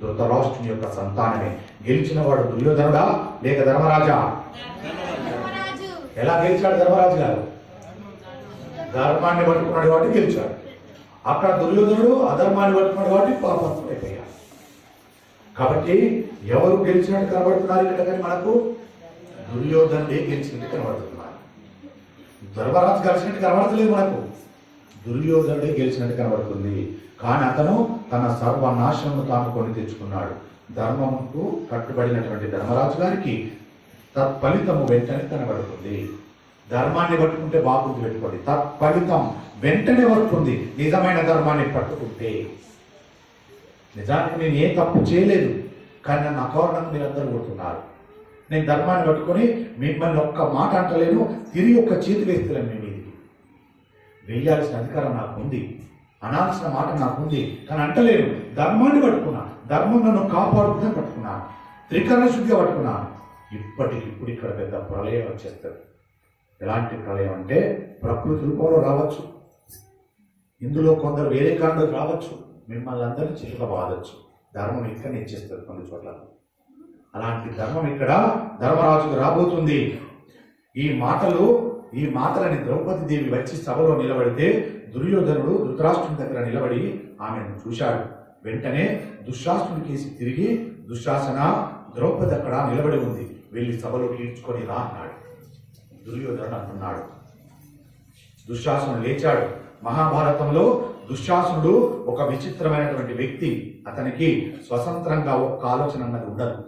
ధృతరాష్ట్రుని యొక్క సంతానమే. గెలిచిన వాడు దుర్యోధనుడా లేక ధర్మరాజా? ఎలా గెలిచాడు ధర్మరాజు గారు? ధర్మాన్ని పట్టుకున్నాడు కాబట్టి గెలిచాడు. అక్కడ దుర్యోధనుడు అధర్మాన్ని పట్టుకున్నాడు కాబట్టి పాపత్వం అయిపోయాడు కాబట్టి ఎవరు గెలిచినట్టు కనబడుతున్నారు ఇక్కడ కానీ మనకు? దుర్యోధనుడే గెలిచినట్టు కనబడుతున్నారు. ధర్మరాజు గెలిచినట్టు కనబడతలేదు మనకు. దుర్యోధనుడే గెలిచినట్టు కనబడుతుంది. కానీ అతను తన సర్వనాశనము తాను కొని తెచ్చుకున్నాడు. ధర్మముకు కట్టుబడినటువంటి ధర్మరాజు గారికి తత్ఫలితము వెంటనే కనబడుతుంది. ధర్మాన్ని పట్టుకుంటే బాగుంది పెట్టుకోండి. తత్ఫలితం వెంటనే వస్తుంది. నిజమైన ధర్మాన్ని పట్టుకుంటే. నిజానికి నేను ఏ తప్పు చేయలేదు కానీ నన్ను అకారణంగా మీరందరూ కొడుతున్నారు. నేను ధర్మాన్ని పట్టుకొని మిమ్మల్ని ఒక్క మాట అంటలేను తిరిగి ఒక్క చేతి వేస్తున్నాను మీ మీదకి. వేయాల్సిన అధికారం నాకు ఉంది. అనాల్సిన మాట నాకు ఉంది. కానీ అంటలేను ధర్మాన్ని పట్టుకున్నా ధర్మం నన్ను కాపాడుతుందని పట్టుకున్నా త్రికరణ శుద్ధిగా పట్టుకున్నా ఇప్పటికిప్పుడు ఇక్కడ పెద్ద ప్రళయం వచ్చేస్తుంది. ఎలాంటి ప్రళయం అంటే ప్రకృతి రూపంలో రావచ్చు. ఇందులో కొందరు వేరే కారణాలు రావచ్చు. మిమ్మల్ని అందరినీ చిలుక బాధచ్చు ధర్మం ఇక్కడ ఇచ్చేస్తుంది కొన్ని చోట్ల. అలాంటి ధర్మం ఇక్కడ ధర్మరాజుకు రాబోతుంది. ఈ మాటలు ఈ మాటలని ద్రౌపది దేవి వచ్చి సభలో నిలబడితే దుర్యోధనుడు ధృతరాష్ట్రుని దగ్గర నిలబడి ఆమెను చూశాడు. వెంటనే దుశ్శాసనుడి కేసి తిరిగి దుశ్శాసన ద్రౌపది అక్కడ నిలబడి ఉంది. వెళ్ళి సభలో తీర్చుకొని రా అన్నాడు. దుర్యోధనుడు అంటున్నాడు దుశ్శాసనుడు లేచాడు. మహాభారతంలో దుశ్శాసనుడు ఒక విచిత్రమైనటువంటి వ్యక్తి. అతనికి స్వతంత్రంగా ఒక్క ఆలోచన అన్నది ఉండదు.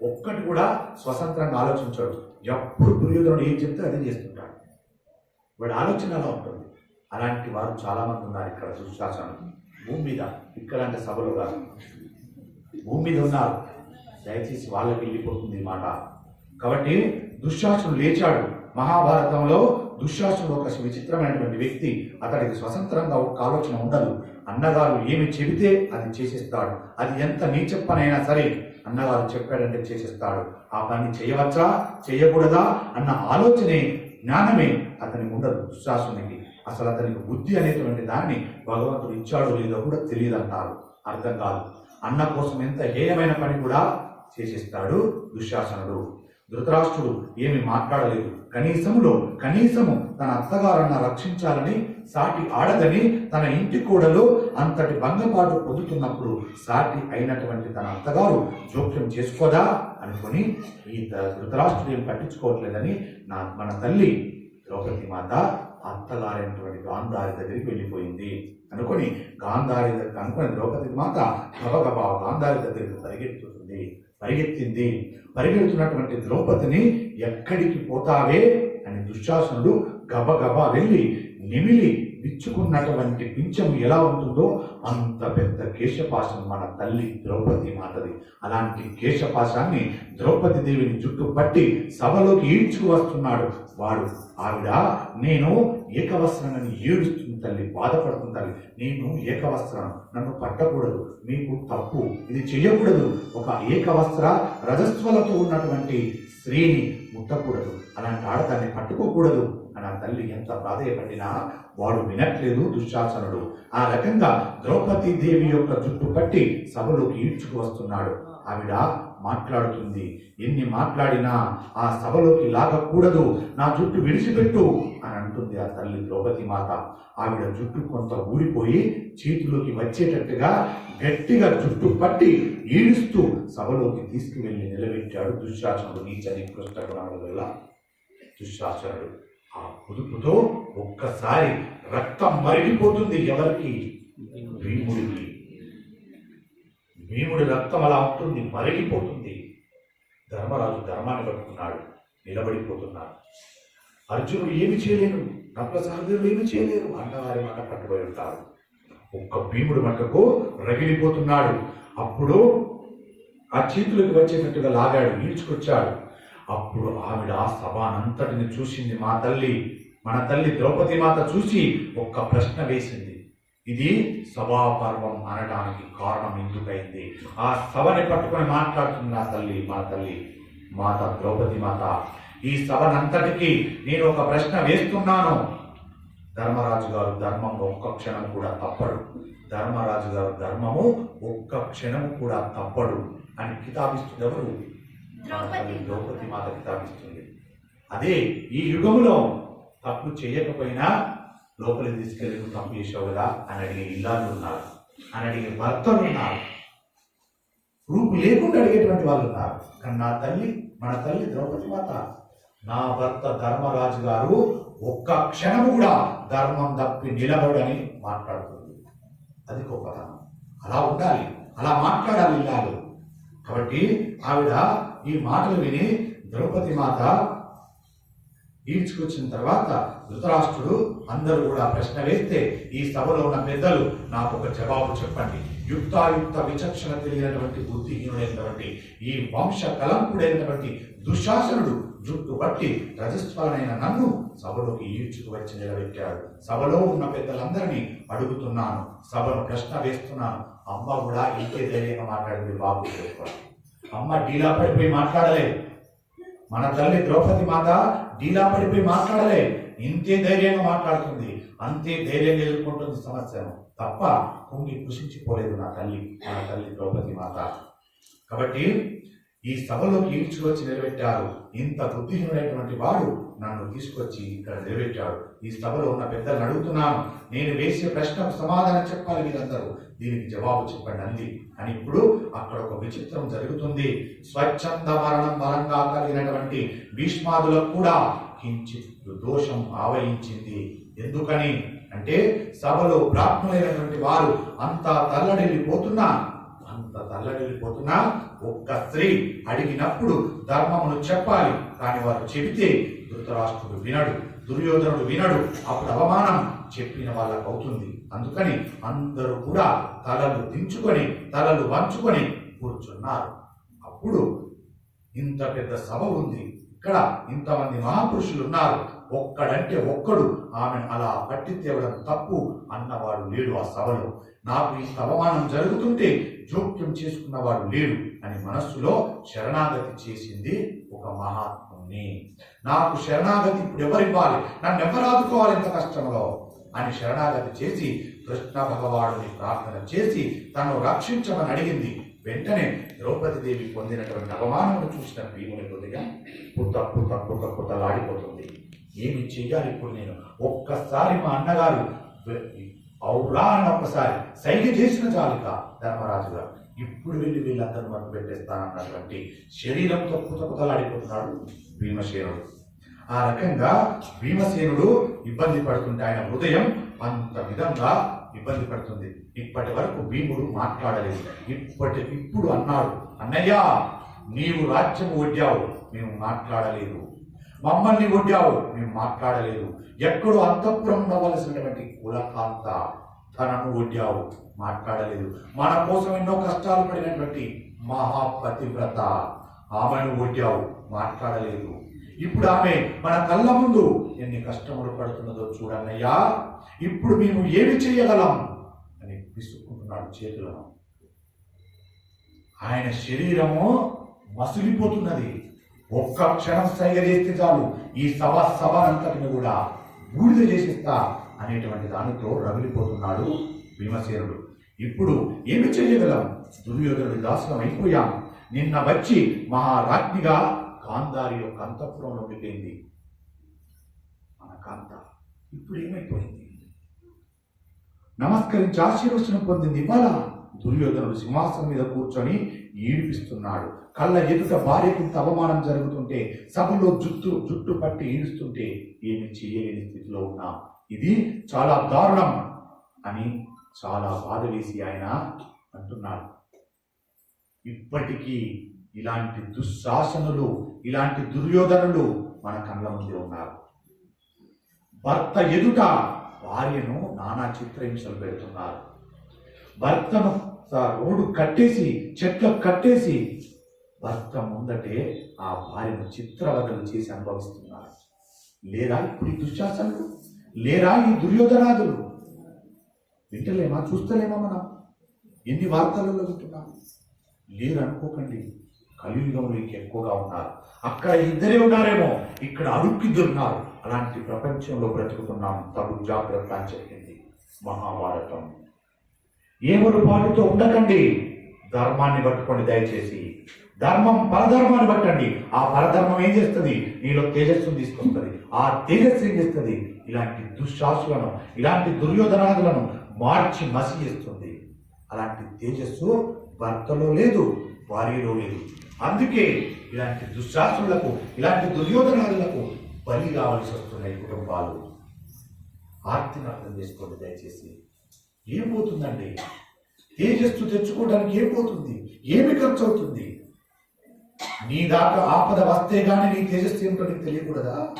ఒక్కటి కూడా స్వతంత్రంగా ఆలోచించాడు. ఎప్పుడు దుర్యోధనుడు ఏం చెప్తే అదే చేస్తుంటాడు. వాడి ఆలోచన అలా ఉంటుంది. అలాంటి వారు చాలా మంది ఉన్నారు ఇక్కడ సుశాసనం. భూమి మీద ఇక్కడంటే సభలో కాదు. భూమి మీద ఉన్నారు. దయచేసి వాళ్ళకి వెళ్ళిపోతుంది మాట. కాబట్టి దుశ్శాసనుడు లేచాడు. మహాభారతంలో దుశ్శాసనుడు ఒక విచిత్రమైనటువంటి వ్యక్తి. అతడికి స్వతంత్రంగా ఒక ఆలోచన ఉండదు. అన్నగారు ఏమి చెబితే అది చేసేస్తాడు. అది ఎంత నీచ పనైనా సరే అన్నగారు చెప్పాడంటే చేసేస్తాడు. ఆ పని చేయవచ్చా? చేయకూడదా? అన్న ఆలోచనే జ్ఞానమే అతనికి ఉండదు దుశ్శాసనునికి అసలు అతనికి బుద్ధి అనేటువంటి దాన్ని భగవంతుడు ఇచ్చాడో లేదో కూడా తెలియదు అంటారు అర్థం కాదు. అన్న కోసం ఎంత హేయమైన పని కూడా చేసేస్తాడు దుశ్శాసనుడు. ధృతరాష్ట్రుడు ఏమి మాట్లాడలేదు. కనీసములో కనీసము తన అత్తగారన్న రక్షించాలని సాటి ఆడదని తన ఇంటి కూడలో అంతటి భంగపాటు పొందుతున్నప్పుడు సాటి అయినటువంటి తన అత్తగారు జోక్యం చేసుకోదా అనుకొని ఈ ధృతరాష్ట్రుడు ఏం పట్టించుకోవట్లేదని నా మన తల్లి ద్రౌపది మాత అత్తగారైనటువంటి గాంధారి దగ్గరికి వెళ్ళిపోయింది. అనుకొని గాంధారి దగ్గర అనుకుని ద్రౌపది మాత గబగబా గాంధారి దగ్గరికి పరిగెత్తుతుంది. పరిగెత్తింది. పరిగెడుతున్నటువంటి ద్రౌపదిని ఎక్కడికి పోతావే అని దుశ్శాసనుడు గబగబా వెళ్ళి నిమిలి విచ్చుకున్నటువంటి పింఛం ఎలా ఉంటుందో అంత పెద్ద కేశపాశం మన తల్లి ద్రౌపది మాతది అలాంటి కేశపాశాన్ని ద్రౌపది దేవిని చుట్టూ పట్టి సభలోకి ఈడ్చుకు వస్తున్నాడు. వాడు ఆవిడ నేను ఏకవస్త్రాన్ని ఏడుస్తుంది తల్లి బాధపడుతుంది తల్లి. నేను ఏకవస్త్రం నన్ను పట్టకూడదు మీకు తప్పు ఇది చేయకూడదు ఒక ఏకవస్త్ర రజస్వలతో ఉన్నటువంటి స్త్రీని ముట్టకూడదు. అలాంటి ఆడతాన్ని పట్టుకోకూడదు. నా తల్లి ఎంత ప్రాధేయపడినా వాడు వినట్లేదు దుశ్శాసనుడు. ఆ రకంగా ద్రౌపది దేవి యొక్క జుట్టు పట్టి సభలోకి ఈడ్చుకు వస్తున్నాడు. ఆవిడ మాట్లాడుతుంది. ఎన్ని మాట్లాడినా ఆ సభలోకి లాగకూడదు. నా జుట్టు విడిచిపెట్టు అని అంటుంది ఆ తల్లి ద్రౌపది మాత. ఆవిడ జుట్టు కొంత ఊడిపోయి చేతిలోకి వచ్చేటట్టుగా గట్టిగా జుట్టు పట్టి ఈడుస్తూ సభలోకి తీసుకువెళ్ళి నిలబెట్టాడు దుశ్శాసనుడు. నీచ నికృష్ట గుణాల వల్ల దుశ్శాసనుడు. ఆ పొదుపుతో ఒక్కసారి రక్తం మరిగిపోతుంది ఎవరికి? భీముడికి. భీముడి రక్తం అలా ఉంటుంది మరిగిపోతుంది. ధర్మరాజు ధర్మాన్ని పట్టుకున్నాడు నిలబడిపోతున్నాడు. అర్జునుడు ఏమి చేయలేను నప్ప సహదేవుడు ఏమి చేయలేరు అన్నవారి మాట పట్టుబడి ఉంటారు ఒక్క భీముడి మట్టుకు రగిలిపోతున్నాడు. అప్పుడు ఆ చేతులకు వచ్చేటట్టుగా లాగాడు ఈడ్చుకొచ్చాడు అప్పుడు ఆవిడ ఆ సభానంతటిని చూసింది మా తల్లి. మన తల్లి ద్రౌపది మాత చూసి ఒక్క ప్రశ్న వేసింది. ఇది సభాపర్వం అనడానికి కారణం ఎందుకైంది? ఆ సభని పట్టుకొని మాట్లాడుతుంది నా తల్లి మా తల్లి. మాత ద్రౌపది మాత ఈ సభనంతటికి నేను ఒక ప్రశ్న వేస్తున్నాను. ధర్మరాజు గారు ధర్మం ఒక్క క్షణం కూడా తప్పడు. ధర్మరాజు గారు ధర్మము ఒక్క క్షణము కూడా తప్పడు అని కితాబిస్తుంది ఎవరు? ద్రౌపది ద్రౌపది మాత కితాబిస్తుంది అదే ఈ యుగంలో తప్పు చేయకపోయినా లోపలికి తీసుకెళ్ళి తప్పు చేసావు కదా అని అడిగే ఇల్లాలు ఉన్నారు. అని అడిగే భర్తలు ఉన్నారు. రూపు లేకుండా అడిగేటువంటి వాళ్ళు ఉన్నారు. కానీ నా తల్లి మన తల్లి ద్రౌపది మాత నా భర్త ధర్మరాజు గారు ఒక్క క్షణం కూడా ధర్మం తప్పి నిలబడని మాట్లాడుతుంది. అది గొప్పతనం. అలా ఉండాలి. అలా మాట్లాడాలి ఇల్లాలు. కాబట్టి ఆవిడ ఈ మాటలు విని ద్రౌపది మాత ఈడ్చుకొచ్చిన తర్వాత ధృతరాష్ట్రుడు అందరూ కూడా ప్రశ్న వేస్తే ఈ సభలో ఉన్న పెద్దలు నాకు ఒక జవాబు చెప్పండి. యుక్తాయుక్త విచక్షణ తెలియనటువంటి బుద్ధిహీనుడైనటువంటి ఈ వంశ కలంకుడైనటువంటి దుశ్శాసనుడు జుట్టు బట్టి రజస్వాలైన నన్ను సభలోకి ఈడ్చుకు వచ్చి నిలబెట్టాడు. సభలో ఉన్న పెద్దలందరినీ అడుగుతున్నాను. సభను ప్రశ్న వేస్తున్నాను. అమ్మ కూడా ఇంకే ధైర్యంగా మాట్లాడింది బాబు చెప్పాడు. అమ్మ డీలా పడిపోయి మాట్లాడలేదు మన తల్లి ద్రౌపది మాత డీలా పడిపోయి మాట్లాడలే. ఇంతే ధైర్యంగా మాట్లాడుతుంది. అంతే ధైర్యంగా ఎదుర్కొంటుంది సమస్యను తప్ప కుంగి కృషించిపోలేదు నా తల్లి మన తల్లి ద్రౌపది మాత. కాబట్టి ఈ సభలోకి ఈడ్చుకొచ్చి నిలబెట్టారు. ఇంత బుద్ధిహీనుడైనటువంటి వాడు నన్ను తీసుకొచ్చి ఇక్కడ నిలబెట్టాడు. ఈ సభలో ఉన్న పెద్దలను అడుగుతున్నాను. నేను వేసే ప్రశ్నకు సమాధానం చెప్పాలి మీరందరూ. దీనికి జవాబు చెప్పండి అంది. అని ఇప్పుడు అక్కడ ఒక విచిత్రం జరుగుతుంది. స్వచ్ఛంద మరణం బలంగా కలిగినటువంటి భీష్మాదులకు కూడా కించిత్ దోషం ఆవహించింది. ఎందుకని? అంటే సభలో బ్రాహ్మణులైనటువంటి వారు అంతా తల్లడిల్లిపోతున్నా తల్లడిల్లిపోతున్నా? ఒక్క స్త్రీ అడిగినప్పుడు ధర్మమును చెప్పాలి. కానీ వారు చెబితే ధృతరాష్ట్రుడు వినడు దుర్యోధనుడు వినడు. అప్పుడు అవమానం చెప్పిన వాళ్ళకు అవుతుంది. అందుకని అందరూ కూడా తలలు దించుకొని తలలు వంచుకొని కూర్చున్నారు. అప్పుడు ఇంత పెద్ద సభ ఉంది. ఇక్కడ ఇంతమంది మహాపురుషులు ఉన్నారు. ఒక్కడంటే ఒక్కడు. ఆమెను అలా పట్టి తేవడం తప్పు అన్నవాడు లేడు ఆ సభలో. నాకు ఈ అవమానం జరుగుతుంటే జోక్యం చేసుకున్నవాడు లేడు అని మనస్సులో శరణాగతి చేసింది ఒక మహాత్ముని నాకు శరణాగతి ఇప్పుడు ఎవరివ్వాలి నన్ను ఎవరు ఆదుకోవాలి ఇంత కష్టంలో? అని శరణాగతి చేసి కృష్ణ భగవానుని ప్రార్థన చేసి తను రక్షించమని అడిగింది. వెంటనే ద్రౌపది దేవి పొందినటువంటి అవమానమును చూసిన భీముని కొద్దిగా పుట్ట పుట్ట పుట్ట పుట్టలాడిపోతుంది ఏమి చేయాలి? ఇప్పుడు నేను ఒక్కసారి మా అన్నగారు వె- ఔరా అని ఒక్కసారి సైగ చేసిన చాలిక ధర్మరాజు గారు. ఇప్పుడు వెళ్ళి వీళ్ళందరూ మనకు పెట్టేస్తానన్నటువంటి శరీరంతో కుతకుతలాడిపోతున్నాడు భీమసేనుడు. ఆ రకంగా భీమసేనుడు ఇబ్బంది పడుతుంటే ఆయన హృదయం అంత విధంగా ఇబ్బంది పడుతుంది. ఇప్పటి వరకు భీముడు మాట్లాడలేదు. ఇప్పటి ఇప్పుడు అన్నాడు అన్నయ్య నీవు రాజ్యం వడ్డావు మేము మాట్లాడలేదు. మమ్మల్ని కొట్టావు మేము మాట్లాడలేదు. ఎక్కడో అంతఃపురం ఉండవలసినటువంటి కులకాంత తనను కొట్టావు మాట్లాడలేదు. మన కోసం ఎన్నో కష్టాలు పడినటువంటి మహాపతివ్రత ఆమెను కొట్టావు మాట్లాడలేదు. ఇప్పుడు ఆమె మన కళ్ళ ముందు ఎన్ని కష్టములు పడుతున్నదో చూడన్నయ్యా. ఇప్పుడు మేము ఏమి చేయగలం అని విసుక్కుంటున్నాడు చేతులను. ఆయన శరీరము మసిలిపోతున్నది. ఒక్క క్షణం సైగ చేస్తే చాలు. ఈ సభ సభనంతటిని కూడా బూడిద చేసిస్తా అనేటువంటి దానితో రగిలిపోతున్నాడు భీమసేనుడు. ఇప్పుడు ఏమి చేయగలం? దుర్యోధనుడి దాసులం అయిపోయాం. నిన్న వచ్చి మహారాజ్ఞిగా కాంధారి యొక్క అంతఃపురంలో మిగిలింది మన కాంత ఇప్పుడు ఏమైపోయింది? నమస్కరించి ఆశీర్వచనం పొందింది. ఇవ్వాలా దుర్యోధనుడు సింహాసనం మీద కూర్చొని ఈడిపిస్తున్నాడు. కళ్ళ ఎదుట భార్యకింత అవమానం జరుగుతుంటే సభలో జుట్టు జుట్టు పట్టి ఈడుస్తుంటే ఏమి చేయలేని స్థితిలో ఉన్నా. ఇది చాలా దారుణం అని చాలా బాధ వేసి ఆయన అంటున్నాడు. ఇప్పటికీ ఇలాంటి దుశ్శాసనులు ఇలాంటి దుర్యోధనులు మన కళ్ళ ముందే ఉన్నారు. భర్త ఎదుట భార్యను నానా చిత్రహింసలు పెడుతున్నారు. భర్తను రోడ్డు కట్టేసి చెట్లకు కట్టేసి భర్త ముందటే ఆ భార్యను చిత్రవదలు చేసి అనుభవిస్తున్నారు. లేరా ఇప్పుడు ఈ దుశ్శాసనులు లేరా ఈ దుర్యోధనాదులు వింటలేమా? చూస్తలేమా మనం? ఎన్ని వార్తలలో వింటున్నాం లేరు అనుకోకండి కలియుగంలో ఎక్కువగా ఉన్నారు. అక్కడ ఇద్దరే ఉన్నారేమో. ఇక్కడ అడుక్కిద్దరున్నారు అలాంటి ప్రపంచంలో బ్రతుకుతున్నాం. తగు జాగ్రత్త అని చెప్పింది మహాభారతం. ఏమరుపాటుతో ఉండకండి. ధర్మాన్ని పట్టుకోండి దయచేసి. ధర్మం పరధర్మాన్ని పట్టండి. ఆ పరధర్మం ఏం చేస్తుంది? నీలో తేజస్సును తీసుకొస్తుంది. ఆ తేజస్సు ఏం చేస్తుంది? ఇలాంటి దుశ్శాసులను ఇలాంటి దుర్యోధనాదులను మార్చి మసి చేస్తుంది. అలాంటి తేజస్సు భర్తలో లేదు భార్యలో లేదు. అందుకే ఇలాంటి దుశ్శాసులకు ఇలాంటి దుర్యోధనాదులకు బలి కావాల్సి వస్తున్నాయి కుటుంబాలు. ఆర్తిని అర్థం చేసుకోండి దయచేసి. ఏం పోతుందండి? తేజస్సు తెచ్చుకోవడానికి ఏం పోతుంది? ఏమి ఖర్చు అవుతుంది నీ దాకా ఆపద వస్తే గానీ నీ తేజస్సు ఏమిటో నీకు తెలియకూడదా?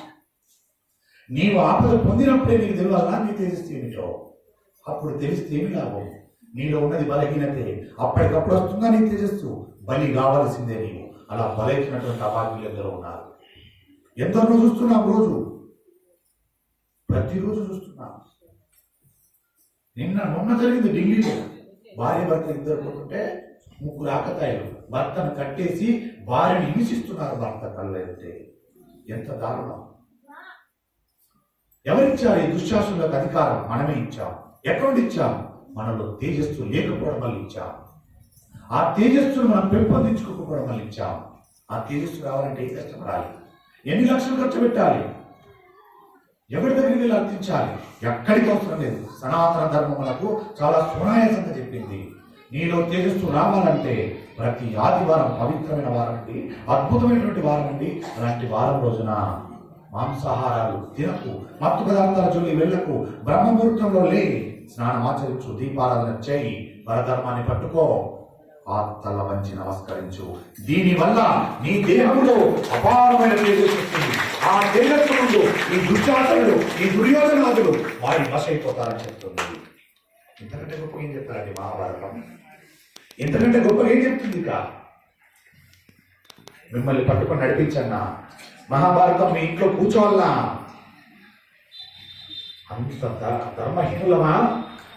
నీవు ఆపద పొందినప్పుడే నీకు తెలియాలా నీ తేజస్సు ఏమిటో? అప్పుడు తెలిస్తే ఏమి లాభం? నీలో ఉన్నది బలహీనతే. అప్పటికప్పుడు వస్తుందా నీ తేజస్సు? బలి కావాల్సిందే నీవు. అలా బలైనటువంటి అభాగ్యులు ఎందరో ఉన్నారు. ఎందరో చూస్తున్నాం రోజు? ప్రతిరోజు చూస్తున్నాం నిన్న మొన్న జరిగింది ఢిల్లీలో. భార్య భర్త ఇద్దరు పోతుంటే ముగ్గురు ఆకతాయిలు. భర్తను కట్టేసి భార్యని హింసిస్తున్నారు భర్త కళ్ళైతే ఎంత దారుణం. ఎవరిచ్చారు ఈ దుశ్శాసనులకు అధికారం? మనమే ఇచ్చాం ఎక్కడ ఇచ్చాం మనలో తేజస్సు లేకపోవడం వల్ల ఇచ్చాం ఆ తేజస్సును మనం పెంపొందించుకోకపోవడం వల్ల ఇచ్చాం ఆ తేజస్సు రావాలంటే ఏ కష్టపడాలి? ఎన్ని లక్షలు ఖర్చు పెట్టాలి? ఎవరి దగ్గరికి వెళ్ళి అర్థించాలి ఎక్కడికి అవసరం లేదు. సనాతన ధర్మములకు చాలా సునాయాసంగా చెప్పింది. నీలో తేజస్సు రావాలంటే ప్రతి ఆదివారం పవిత్రమైన వారం అండి అద్భుతమైనటువంటి వారం అండి అలాంటి వారం రోజున మాంసాహారాలు తినకు మత్తు పదార్థాల జోలి వెళ్ళకు బ్రహ్మముహూర్తంలో లే స్నానం ఆచరించు దీపారాధన చేయి పరధర్మాన్ని పట్టుకో ఆ తల వంచి నమస్కరించు. దీనివల్ల నీ దేహంలో అపారమైన తేజస్సు వస్తుంది. ఆ తేజస్సు ముందు ఈ దుశ్శాసనుడు ఈ దుర్యోధనాథుడు వారి వశ అయిపోతారని చెప్తుంది. ఇంతకంటే గొప్ప ఏం చెప్తారండి మహాభారతం? ఇంతకంటే గొప్ప ఏం చెప్తుంది ఇక? మిమ్మల్ని పట్టుకొని నడిపించన్నా మహాభారతం మీ ఇంట్లో కూర్చోవాలనా అంత ధర్మహీనులమా?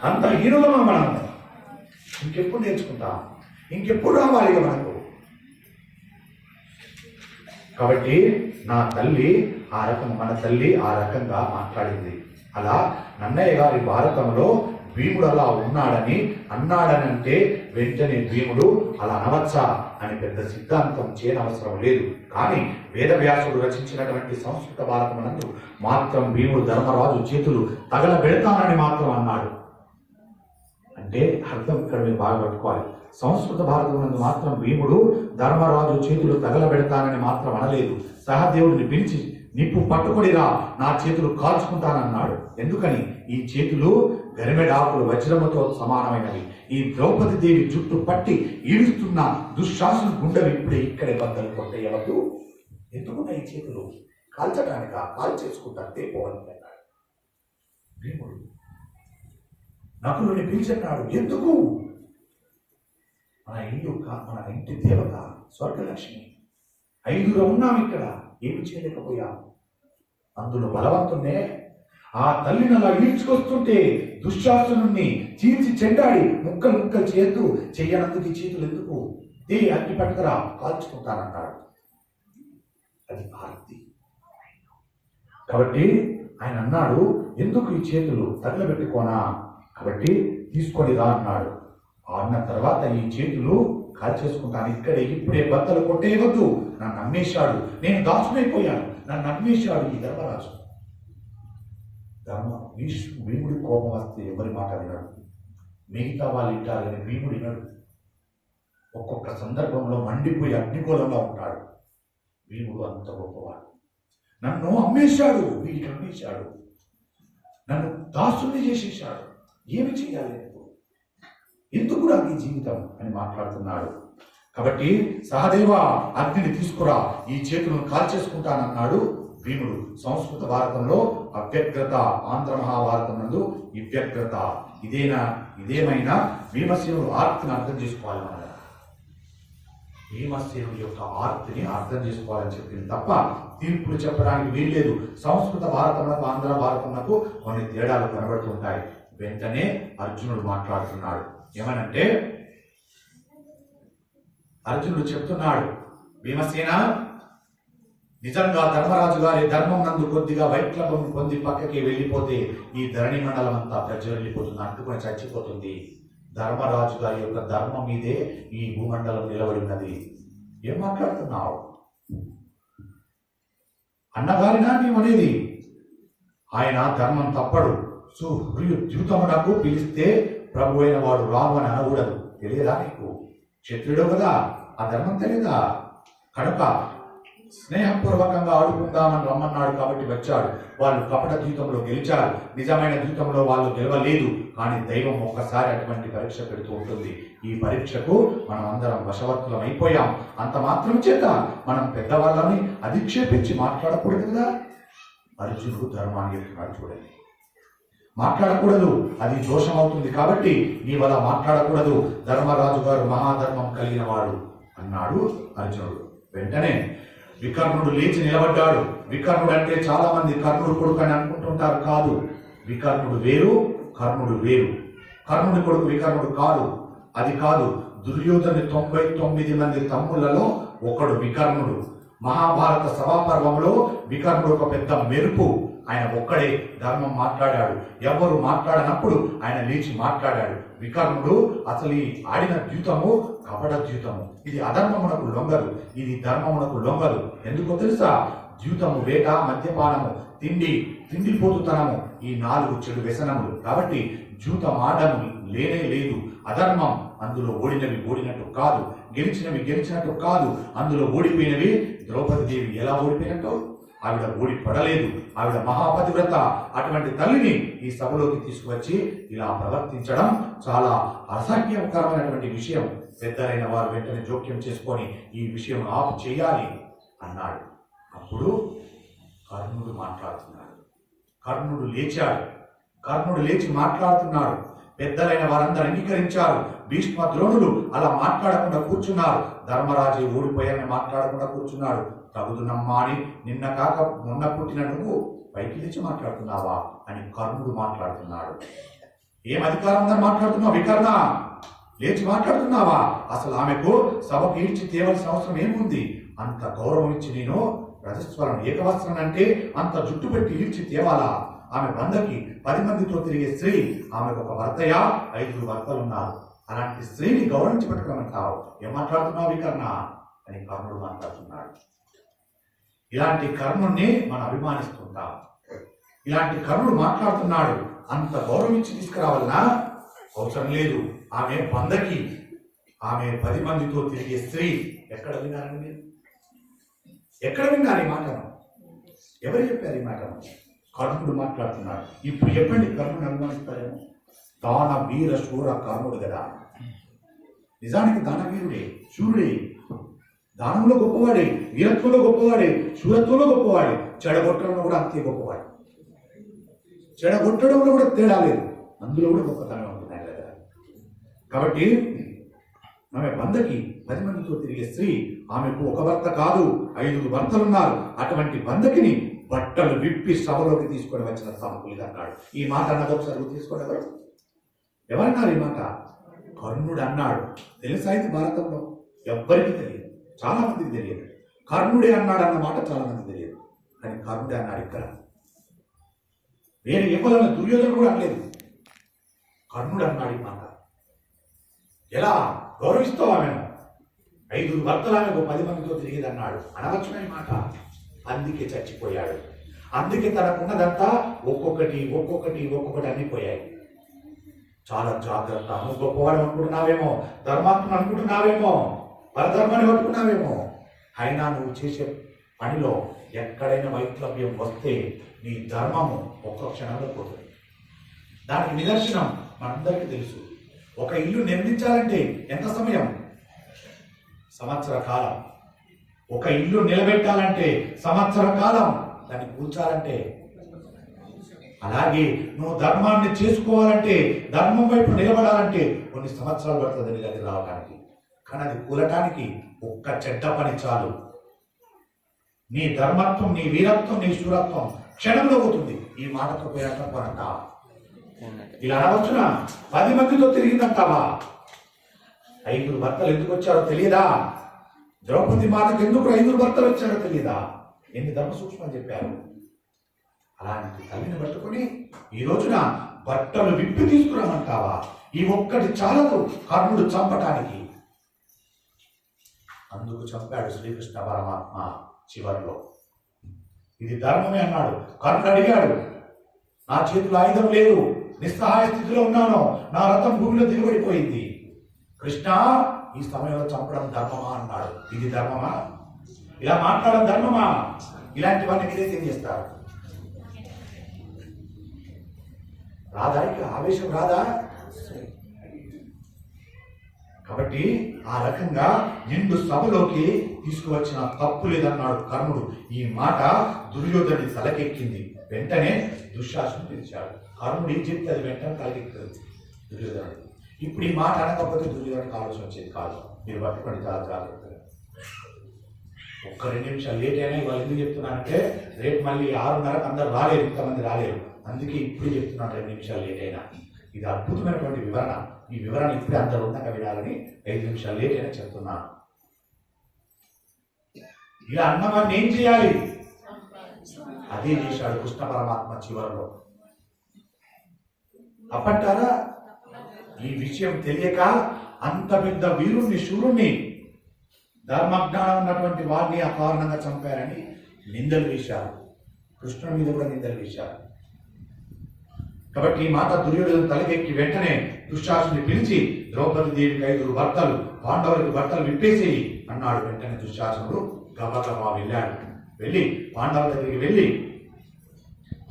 అంత హీనులమా మనం ఇంకెప్పుడు నేర్చుకుంటాం? ఇంకెప్పుడు రావాలి ఇక కాబట్టి నా తల్లి ఆ రకం మన తల్లి ఆ రకంగా మాట్లాడింది. అలా నన్నయ్య గారి భారతంలో భీముడు అలా ఉన్నాడని అన్నాడనంటే వెంటనే భీముడు అలా అనవచ్చా అని పెద్ద సిద్ధాంతం చేయనవసరం లేదు. కానీ వేదవ్యాసుడు రచించినటువంటి సంస్కృత భారతమునందు మాత్రం భీముడు ధర్మరాజు చేతులు తగలబెడతానని మాత్రం అన్నాడు. అంటే అర్థం ఇక్కడ మీరు బాగా పట్టుకోవాలి. సంస్కృత భారతమునందు మాత్రం భీముడు ధర్మరాజు చేతులు తగలబెడతానని మాత్రం అనలేదు. సహదేవుడిని పిలిచి నిప్పు పట్టుకొడిరా నా చేతులు కాల్చుకుంటానన్నాడు. ఎందుకని? ఈ చేతులు గరిమెడాకులు వజ్రముతో సమానమైనవి. ఈ ద్రౌపది దేవి జుట్టు పట్టి ఈడుస్తున్న దుశ్శాసన గుండెలు ఇప్పుడే ఇక్కడే బద్దలు కొట్టేయవద్దు. ఎందుకున్న ఈ చేతులు? కాల్చడానిక కాల్ చేసుకుంటా తేపోవాలి అన్నాడు. భీముడు నకులుని పిలిచన్నాడు ఎందుకు? మన ఇల్లు మన ఇంటి దేవత స్వర్గలక్ష్మి. ఐదుగురు ఉన్నాం ఇక్కడ ఏమి చేయలేకపోయాం. అందులో బలవంతుందే ఆ తల్లిని అలా ఈడ్చుకొస్తుంటే దుశ్శాసనుణ్ణి చీల్చి చెండాడి ముక్కలు ముక్కలు చేయొద్దు. చెయ్యనందుకు చేతులు ఎందుకు? దే అగ్గి పట్టుకురా కాల్చుకుంటానన్నాడు. అది భారతి కాబట్టి ఆయన అన్నాడు ఎందుకు ఈ చేతులు తగలబెట్టుకోనా? కాబట్టి తీసుకొని రా అన్నాడు. ఆడిన తర్వాత ఈ చేతులు కాల్చేసుకుంటాను. ఇక్కడే ఇప్పుడే బద్దలు కొట్టేయవద్దు నన్ను అమ్మేశాడు. నేను దాచునైపోయాను నన్ను అమ్మేశాడు ఈ ధర్మరాజు. ధర్మ భీష్ భీముడి కోపం వస్తే ఎవరి మాట వినడు. మిగతా వాళ్ళు ఇంటారని భీముడు వినడు. ఒక్కొక్క సందర్భంలో మండిపోయి అగ్నికూలంగా ఉంటాడు. భీముడు అంత గొప్పవాడు. నన్ను అమ్మేశాడు. వీడికి అమ్మేశాడు. నన్ను దాసుని చేసేశాడు. ఏమి చేయాలి? ఎందుకు నాకు ఈ జీవితం అని మాట్లాడుతున్నాడు? కాబట్టి సహదేవ అగ్నిని తీసుకురా ఈ చేతులను కాల్చేసుకుంటానన్నాడు భీముడు. సంస్కృత భారతంలో అవ్యగ్రత ఆంధ్ర మహాభారతం నందు ఇవ్యగ్రత. ఇదేనా ఇదేమైనా భీమసేనుడు ఆర్తిని అర్థం చేసుకోవాలి మనం భీమసేనుడి యొక్క ఆర్తిని అర్థం చేసుకోవాలని చెప్పింది తప్ప తీర్పులు చెప్పడానికి వీల్లేదు. సంస్కృత భారతములకు ఆంధ్ర భారతములకు కొన్ని తేడాలు కనబడుతుంటాయి. వెంటనే అర్జునుడు మాట్లాడుతున్నాడు. ఏమనంటే అర్జునుడు చెప్తున్నాడు భీమసేన నిజంగా ధర్మరాజు గారి ధర్మం నందు కొద్దిగా వైప్లవం పొంది పక్కకి వెళ్ళిపోతే ఈ ధరణి మండలం అంతా ప్రజ్వలిపోతుంది అంటుకొని చచ్చిపోతుంది. ధర్మరాజు గారి యొక్క ధర్మం మీదే ఈ భూమండలం నిలబడి ఉన్నది. ఏం మాట్లాడుతున్నావు? అన్నగారినా నీవనేది? ఆయన ధర్మం తప్పడు. సుహృద్యుతమునకు పిలిస్తే ప్రభు అయిన వాడు రాము అని అనకూడదు. తెలియదా నీకు? క్షత్రుడు కదా. ఆ ధర్మం తెలియదా? కనుక స్నేహపూర్వకంగా ఆడుకుందామని రమ్మన్నాడు కాబట్టి వచ్చాడు. వాళ్ళు కపట జీవితంలో గెలిచారు. నిజమైన జీవితంలో వాళ్ళు గెలవలేదు. కానీ దైవం ఒక్కసారి అటువంటి పరీక్ష పెడుతూ ఉంటుంది. ఈ పరీక్షకు మనం అందరం వశవర్తులం అయిపోయాం. అంత మాత్రం చేత మనం పెద్దవాళ్ళని అధిక్షేపించి మాట్లాడకూడదు కదా. అర్జునుడు ధర్మాన్ని చెప్తున్నాడు చూడండి. మాట్లాడకూడదు. అది దోషం అవుతుంది కాబట్టి నీవు వల్ల మాట్లాడకూడదు. ధర్మరాజు గారు మహాధర్మం కలిగిన వాడు అన్నాడు అర్జునుడు. వెంటనే వికర్ణుడు లేచి నిలబడ్డాడు. వికర్ణుడు అంటే చాలా మంది కర్ణుడు కొడుకు అని అనుకుంటుంటారు కాదు. వికర్ణుడు వేరు కర్ణుడు వేరు. కర్ణుడి కొడుకు వికర్ణుడు కాదు. అది కాదు దుర్యోధను తొంభై తొమ్మిది మంది తమ్ముళ్ళలో ఒకడు వికర్ణుడు. మహాభారత సభాపర్వంలో వికర్ణుడు ఒక పెద్ద మెరుపు. ఆయన ఒక్కడే ధర్మం మాట్లాడాడు. ఎవరు మాట్లాడనప్పుడు ఆయన లేచి మాట్లాడాడు. వికర్ణుడు అసలు ఈ ఆడిన ద్యూతము కపట ద్యూతము. ఇది అధర్మమునకు లొంగదు ఇది ధర్మమునకు లొంగదు ఎందుకో తెలుసా? ద్యూతము వేట మద్యపానము తిండి తిండిపోతుతనము ఈ నాలుగు చెడు వ్యసనములు. కాబట్టి జూతం మాటము లేనే లేదు. అధర్మం అందులో ఓడినవి ఓడినట్టు కాదు. గెలిచినవి గెలిచినట్టు కాదు. అందులో ఓడిపోయినవి ద్రౌపది దేవి ఎలా ఓడిపోయినట్టు ఆవిడ ఓడిపడలేదు. ఆవిడ మహాపతివ్రత. అటువంటి తల్లిని ఈ సభలోకి తీసుకువచ్చి ఇలా ప్రవర్తించడం చాలా అసహ్యకరమైనటువంటి విషయం. పెద్దలైన వారు వెంటనే జోక్యం చేసుకొని ఈ విషయం ఆపు చేయాలి అన్నాడు. అప్పుడు కర్ణుడు మాట్లాడుతున్నాడు. కర్ణుడు లేచాడు. కర్ణుడు లేచి మాట్లాడుతున్నాడు. పెద్దలైన వారందరూ అంగీకరించారు. భీష్మ ద్రోణులు అలా మాట్లాడకుండా కూర్చున్నారు. ధర్మరాజు ఓడిపోయాలని మాట్లాడకుండా కూర్చున్నాడు. తగుదునమ్మా అని నిన్న కాక మొన్న పుట్టిన నువ్వు పైకి తెచ్చి మాట్లాడుతున్నావా అని కర్ణుడు మాట్లాడుతున్నాడు. ఏం అధికారం మాట్లాడుతున్నావు వికర్ణ? లేచి మాట్లాడుతున్నావా? అసలు ఆమెకు సభకు ఈడ్చి తేవలసిన అవసరం ఏముంది? అంత గౌరవం ఇచ్చి నేను రజస్వరం ఏకవస్త్రం అంటే అంత జుట్టు పెట్టి ఈడ్చి తేవాలా? ఆమె బంధకి పది మందితో తిరిగే స్త్రీ ఆమెకు ఒక భర్తయా? ఐదుగురు భర్తలు ఉన్నారు అలాంటి స్త్రీని గౌరవించి పెట్టుకోమంటావు ఏం మాట్లాడుతున్నావు వికర్ణ? అని కర్ణుడు మాట్లాడుతున్నాడు. ఇలాంటి కర్ణుణ్ణి మనం అభిమానిస్తుంటాం. ఇలాంటి కర్ణుడు మాట్లాడుతున్నాడు అంత గౌరవించి తీసుకురావాలన్నా అవసరం లేదు. ఆమె బంధకి ఆమె పది మందితో తిరిగే స్త్రీ. ఎక్కడ విన్నారండి ఎక్కడ విన్నారు ఈ మాటను? ఎవరు చెప్పారు ఈ మాటను? కర్ణుడు మాట్లాడుతున్నాడు. ఇప్పుడు చెప్పండి కర్ణుడు అనుమానిస్తారేమో? దాన వీర శూర కర్ణుడు కదా. నిజానికి దానవీరుడే శూరుడే దానంలో గొప్పవాడే వీరత్వంలో గొప్పవాడే శూరత్వంలో గొప్పవాడే చెడగొట్టడంలో కూడా అంతే గొప్పవాడే. చెడగొట్టడంలో కూడా తేడా లేదు. అందులో కూడా గొప్పతనం ఉంటుంది ఆయన దగ్గర కాబట్టి ఆమె బంధకి పది మందితో తిరిగే స్త్రీ ఆమెకు ఒక భర్త కాదు ఐదుగురు భర్తలు ఉన్నారు. అటువంటి బంధకిని బట్టలు విప్పి సభలోకి తీసుకొని వచ్చిన సాంపులుగా అన్నాడు. ఈ మాట అన్నది ఒకసారి గుర్తు ఎవరు? ఎవరన్నారు ఈ మాట? కర్ణుడు అన్నాడు. తెలుసా ఇది భారతంలో? ఎవ్వరికీ తెలియదు. చాలా మందికి తెలియదు. కర్ణుడే అన్నాడు అన్నమాట చాలా మందికి తెలియదు. కానీ కర్ణుడే అన్నాడు ఇక్కడ. వేరే ఎవరైనా దుర్యోధన కూడా అనలేదు. కర్ణుడు అన్నాడు ఈ మాట. ఎలా? గౌరవిస్తావు ఆమెను ఐదుగురు భర్తలు ఆమెకు పది మందితో తిరిగేది అన్నాడు అనవచ్చున మాట? అందుకే చచ్చిపోయాడు. అందుకే తనకున్నదంతా ఒక్కొక్కటి ఒక్కొక్కటి ఒక్కొక్కటి అన్ని పోయాయి. చాలా జాగ్రత్త. నువ్వు గొప్పవాడు అనుకుంటున్నావేమో? ధర్మాత్మను అనుకుంటున్నావేమో? పరధర్మాన్ని పట్టుకున్నావేమో అయినా నువ్వు చేసే పనిలో ఎక్కడైనా వైక్లభ్యం వస్తే నీ ధర్మము ఒక్క క్షణంలో పోతుంది. దానికి నిదర్శనం మనందరికీ తెలుసు. ఒక ఇల్లు నిర్మించాలంటే ఎంత సమయం? సంవత్సర కాలం. ఒక ఇల్లు నిలబెట్టాలంటే సంవత్సర కాలం. దాన్ని కూల్చాలంటే? అలాగే నువ్వు ధర్మాన్ని చేసుకోవాలంటే ధర్మం వైపు నిలబడాలంటే కొన్ని సంవత్సరాలు పడుతుంది నీ దగ్గర రావడానికి. కానీ అది కూలటానికి ఒక్క చెడ్డ పని చాలు. నీ ధర్మత్వం నీ వీరత్వం నీ శూరత్వం క్షణంలో పోతుంది. ఈ మాటతో పోయినట్ట ఇలా అనవచ్చునా? పది మందితో తిరిగిందంటావా? ఐదుగురు భర్తలు ఎందుకు వచ్చారో తెలియదా ద్రౌపది మాతకు ఎందుకు ఐదుగురు భర్తలు వచ్చారో తెలియదా ఎన్ని ధర్మ సూక్ష్మం చెప్పారు? అలాంటి తల్లిని పట్టుకొని ఈ రోజున బట్టలు విప్పి తీసుకురామంటావా? ఈ ఒక్కటి చాలదు కర్ణుడు చంపటానికి. అందుకు చంపాడు శ్రీకృష్ణ పరమాత్మ చివరిలో. ఇది ధర్మమే అన్నాడు. కర్ణుడు అడిగాడు నా చేతిలో ఆయుధం లేదు నిస్సహాయ స్థితిలో ఉన్నాను నా రథం భూమిలో దిగబడిపోయింది. కృష్ణ ఈ సమయంలో చంపడం ధర్మమా అన్నాడు. ఇది ధర్మమా? ఇలా మాట్లాడడం ధర్మమా? ఇలాంటివన్నీ మీరే తెలియజేస్తారు చేస్తారు? రాదా ఇక ఆవేశం రాదా కాబట్టి ఆ రకంగా నిండు సభలోకి తీసుకువచ్చిన తప్పు లేదన్నాడు కర్ణుడు. ఈ మాట దుర్యోధని తలకెక్కింది. వెంటనే దుశ్శాసనం పిలిచాడు కర్ణుడు ఏం చెప్తే అది వెంటనే తలకెక్కుతుంది. దుర్యోధనుడు. ఇప్పుడు ఈ మాట అనకపోతే దుర్యోధనకు ఆలోచన వచ్చేది కాదు. మీరు పట్టుకోండి చాలా జాగ్రత్తగా. ఒక్క రెండు నిమిషాలు లేట్ అయినా ఇవాళ ఎందుకు చెప్తున్నానంటే రేపు మళ్ళీ ఆరున్నరకు అందరు రాలేరు ఇంతమంది రాలేరు. అందుకే ఇప్పుడు చెప్తున్నాను రెండు నిమిషాలు లేట్ అయినా. ఇది అద్భుతమైనటువంటి వివరణ. ఈ వివరణ ఇప్పుడే అందరూ ఉన్నాక వినాలని ఐదు నిమిషాలు లేట్ అని చెప్తున్నాను. ఇలా అన్నవాడిని ఏం చేయాలి? అదే చేశాడు కృష్ణ పరమాత్మ చివరిలో. అప్పట్టారా? ఈ విషయం తెలియక అంత పెద్ద వీరుణ్ణి శూరుణ్ణి ధర్మజ్ఞానం ఉన్నటువంటి వారిని అకారణంగా చంపారని నిందలు వేశారు. కృష్ణుడి మీద కూడా నిందలు వేశారు. కాబట్టి ఈ మాత దుర్యోధన తలకెక్కి వెంటనే దుశ్శాసుని పిలిచి ద్రౌపది దేవికి ఐదుగురు భర్తలు పాండవులకు భర్తలు విప్పేసేయి అన్నాడు. వెంటనే దుశ్శాసనుడు గబగబా వెళ్ళాడు. వెళ్ళి పాండవుల దగ్గరికి వెళ్ళి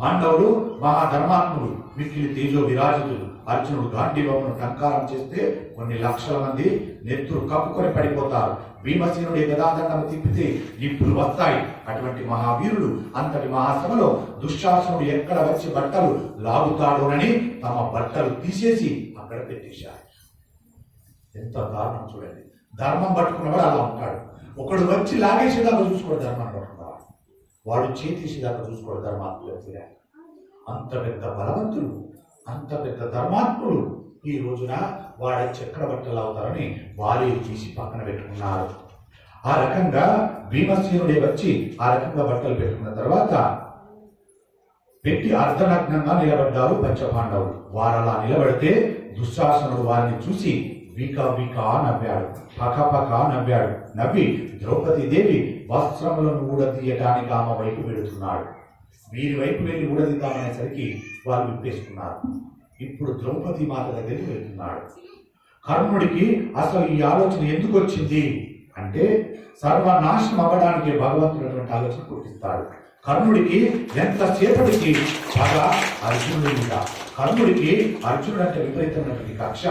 పాండవులు మహాధర్మాత్ముడు మిక్కిలి తేజో విరాజితులు అర్జునుడు గాంధీవమును టంకారం చేస్తే కొన్ని లక్షల మంది నెత్తురు కప్పుకొని పడిపోతారు. భీమసేనుడి గదాదండం తిప్పితే నిప్పులు వస్తాయి. అటువంటి మహావీరుడు అంతటి మహాసభలో దుశ్శాసనుడు ఎక్కడ వచ్చి బట్టలు లాగుతాడోనని తమ బట్టలు తీసేసి అక్కడ పెట్టేశారు. ఎంత దారుణం చూడండి. ధర్మం పట్టుకున్నవాడు అలా ఉంటాడు. ఒకడు వచ్చి లాగేసేదాకా చూసుకోడు ధర్మాన్ని పట్టుకున్నవాడు. వాడు చేతేసేదాకా చూసుకోడు ధర్మాత్మ అంత పెద్ద బలవంతుడు అంత పెద్ద ధర్మాత్ముడు ఈ రోజున వాడ చక్రవర్తులు అవుతారని వారే తీసి పక్కన పెట్టుకున్నారు. ఆ రకంగా భీమసేనుడే వచ్చి ఆ రకంగా బట్టలు పెట్టుకున్న తర్వాత పెట్టి అర్ధనగ్నంగా నిలబడ్డారు పంచపాండవులు. వారు అలా నిలబడితే దుశ్శాసనుడు వారిని చూసి వీక వీక నవ్వాడు పక పక నవ్వాడు నవ్వి ద్రౌపది దేవి వస్త్రములను ఊడదీయటానికి ఆమె వైపు వెళుతున్నాడు. వీరి వైపు వెళ్ళి ఊడదిద్దామనేసరికి వారు విప్పేసుకున్నారు. ఇప్పుడు ద్రౌపది మాత దగ్గరికి వెళ్తున్నాడు. కర్ణుడికి అసలు ఈ ఆలోచన ఎందుకు వచ్చింది అంటే సర్వనాశనం అవ్వడానికి భగవంతుడు ఆలోచన పుట్టిస్తాడు. కర్ణుడికి ఎంతసేపటికి? బాగా అర్జునుడి మీద. కర్ణుడికి అర్జునుడు అంటే విపరీతమైనటువంటి కక్ష.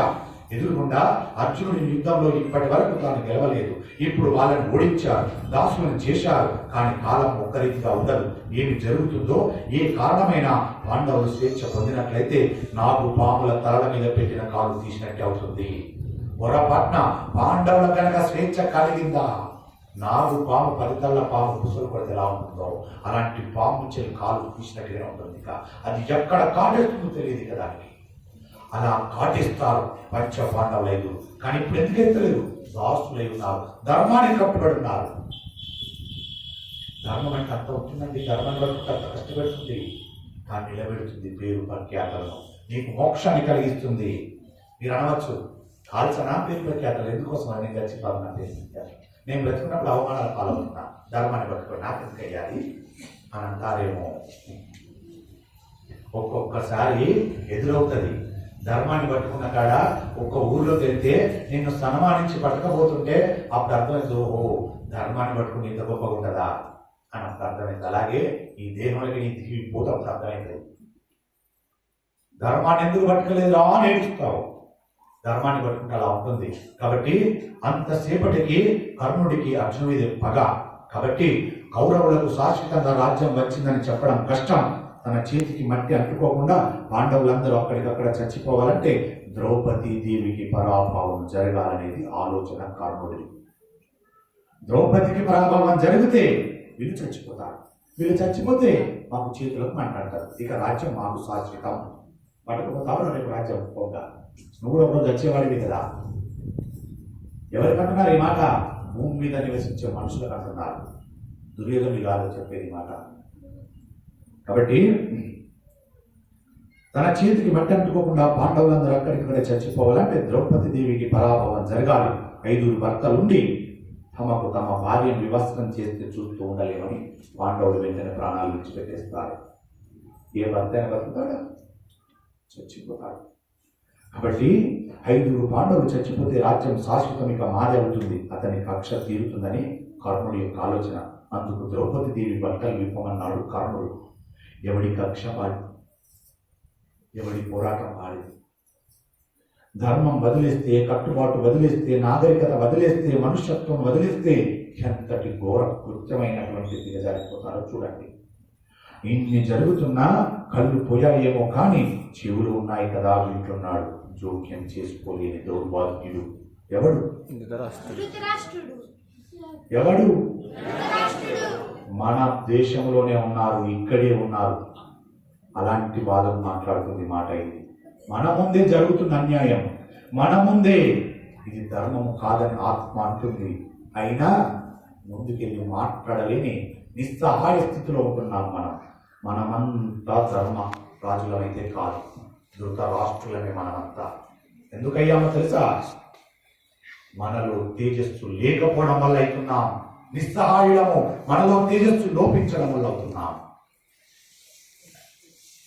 ఎదురుకుండా అర్జునుడి యుద్ధంలో ఇప్పటి వరకు తాను గెలవలేదు. ఇప్పుడు వాళ్ళని ఓడించారు దాసులను చేశారు కానీ కాలం ఒక్కరీతిగా ఉండదు. ఏమి జరుగుతుందో ఏ కారణమైన పాండవులు స్వేచ్ఛ పొందినట్లయితే నాకు పాముల తలల మీద పెట్టిన కాలు తీసినట్టే అవుతుంది. పొరపాట్న పాండవుల కనుక స్వేచ్ఛ కలిగిందా? నాలుగు పాము పదితల్ల పాము పుసలు కొడితే ఎలా ఉంటుందో? అలాంటి పాము చెల్లి కాలు తీసినట్టుగా ఉంటుంది ఇక. అది ఎక్కడ కాటేస్తుందో తెలియదు కదా దానికి. అలా ఘాటిస్తారు పంచ పాండవులైదు కానీ ఇప్పుడు ఎందుకు ఎత్తలేదు? దాసులై ఉన్నారు. ధర్మానికి కట్టుబడి ఉన్నారు ధర్మం అంటే అంత ఉంటుందండి. ధర్మం వరకు అంత కష్టపెడుతుంది. కానీ నిలబెడుతుంది పేరు ప్రఖ్యాతలను. నీకు మోక్షాన్ని కలిగిస్తుంది. మీరు అనవచ్చు కాల్చనా పేరు ప్రఖ్యాతలు. ఎందుకోసం అని నేను చచ్చిపోవాలి నా పేరు ప్రఖ్యాతలు నేను బ్రతుకున్నప్పుడు అవమానాలు పాల్గొంటున్నా ధర్మాన్ని పట్టుకొని నాకు ఎందుకు అయ్యాలి అని అంటారేమో. ఒక్కొక్కసారి ఎదురవుతుంది. ధర్మాన్ని పట్టుకున్న కాడ ఒక్క ఊర్లోకి వెళ్తే నిన్ను సన్మానించి పట్టకపోతుంటే అప్పుడు అర్థమైంది ఓహో ధర్మాన్ని పట్టుకుని ఇంత గొప్పగా ఉంటుందా? అని అప్పుడు అర్థమైంది. అలాగే ఈ దేహంలోకి నీ దిగి పోతే అప్పుడు అర్థమైంది. ధర్మాన్ని ఎందుకు పట్టుకోలేదురా అని ఏడుస్తావు. ధర్మాన్ని పట్టుకుంటే అలా ఉంటుంది. కాబట్టి అంతసేపటికి కర్ణుడికి అర్జునుడి పగ. కాబట్టి కౌరవులకు శాశ్వతంగా రాజ్యం వచ్చిందని చెప్పడం కష్టం. తన చేతికి మట్టి అంటుకోకుండా పాండవులందరూ అక్కడికక్కడ చచ్చిపోవాలంటే ద్రౌపది దేవికి పరాభావం జరగాలనేది ఆలోచన కర్ణుడిది ద్రౌపదికి పరాభావం జరిగితే వీళ్ళు చచ్చిపోతారు. వీళ్ళు చచ్చిపోతే మాకు చేతులకు మాట్లాడతారు ఇక రాజ్యం మాకు శాశ్వతం. పట్టుకుపోతావు రేపు రాజ్యం పోగా నువ్వు కూడా ఒకరోజు వచ్చేవాడివి కదా. ఎవరికంటున్నారు ఈ మాట? భూమి మీద నివసించే మనుషులకు అంటున్నారు. దుర్యోధనులు కాదు చెప్పేది మాట. కాబట్టి తన చేతికి మట్టి అంటుకోకుండా పాండవులందరూ అక్కడికక్కడ చచ్చిపోవాలంటే ద్రౌపది దేవికి పరాభవం జరగాలి. ఐదుగురు భర్తలుండి తమకు తమ భార్యను వివస్త్రం చేస్తే చూస్తూ ఉండలేమని పాండవులు వెంటనే ప్రాణాలు విడిచిపెట్టేస్తారు. ఏ భర్త అయినా బతుకుతాడా? చచ్చిపోతాడు. కాబట్టి ఐదుగురు పాండవులు చచ్చిపోతే రాజ్యం శాశ్వతం ఇక మాదే అవుతుంది. అతని కక్ష తీరుతుందని కర్ణుడి యొక్క ఆలోచన. అందుకు ద్రౌపది దేవి బట్టలు విప్పమన్నాడు కర్ణుడు. ఎవడి కక్ష పాడి? ఎవడి పోరాటం పాడింది ధర్మం వదిలేస్తే కట్టుబాటు వదిలేస్తే నాగరికత వదిలేస్తే మనుష్యత్వం వదిలేస్తే ఎంతటి ఘోర కృత్యమైనటువంటి దిగజారిపోతారో చూడండి. ఇన్ని జరుగుతున్నా కళ్ళు పోయాయేమో కానీ చెవులు ఉన్నాయి కదా వింటున్నాడు జోక్యం చేసుకోలేని దౌర్భాగ్యుడు. ఎవడు? ఎవడు? మన దేశంలోనే ఉన్నారు ఇక్కడే ఉన్నారు. అలాంటి వాళ్ళని మాట్లాడుతుంది మాట ఇది. మన ముందే జరుగుతున్న అన్యాయం. మన ముందే ఇది ధర్మము కాదని ఆత్మ అంటుంది. అయినా ముందుకెళ్ళి మాట్లాడలేని నిస్సహాయ స్థితిలో ఉంటున్నాం మనం. మనమంతా ధర్మ రాజులమైతే కాదు. ధృత రాష్ట్రులమే మనమంతా ఎందుకయ్యామో తెలుసా? మనలో తేజస్సు లేకపోవడం వల్ల అవుతున్నాం నిస్సహాయుడము మనలో తేజస్సు లోపించడం వల్ల అవుతున్నాం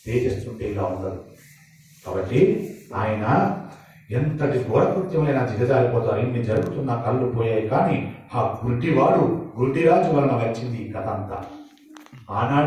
తేజస్సు ఇలా ఉండదు. కాబట్టి ఆయన ఎంతటి ఘోరకృత్యములైనా దిగజారిపోతారు. ఇన్ని జరుగుతున్న కళ్ళు పోయాయి కానీ ఆ గుడ్డివాడు గుడ్డిరాజు వలన వచ్చింది ఈ కథ అంతా. ఆనాడు